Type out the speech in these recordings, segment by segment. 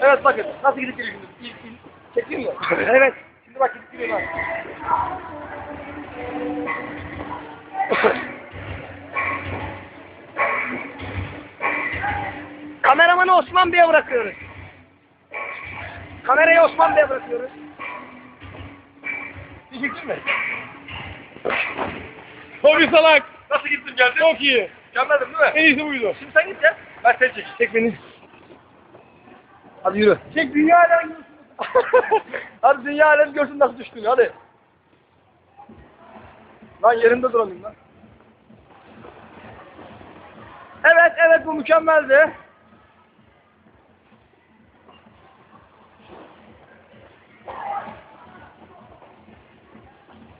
Evet bakın nasıl gidip geliyor şimdi. İlk, ilk, çekeyim mi? evet. Şimdi bak gidip geliyor. Kameramanı Osman Bey'e bırakıyoruz. Kamerayı Osman Bey'e bırakıyoruz. Çektin mi? Çok iyi salak. Nasıl gittin geldin? Çok iyi. Mükemmeldim değil mi? En iyisi buydu. Şimdi sen git ya. Ben seni çek. Çek beni. Hadi yürü. Çek dünya alem görsün. hadi dünya alem görsün nasıl düştün hadi. Lan yerinde duramıyorum lan. Evet evet bu mükemmeldi.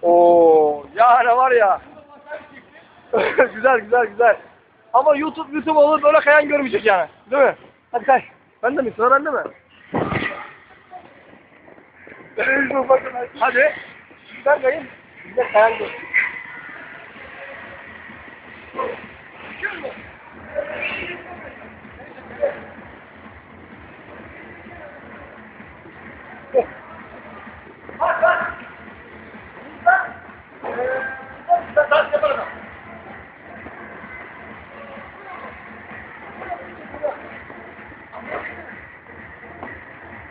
Oo yani var ya. güzel güzel güzel. Ama YouTube YouTube olur böyle kayan görmeyecek yani. Değil mi? Hadi kay. Ben de mi? Sıra bende mi? Hadi. Kayayım. Bir de kayan gör. Bak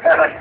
¡Ay,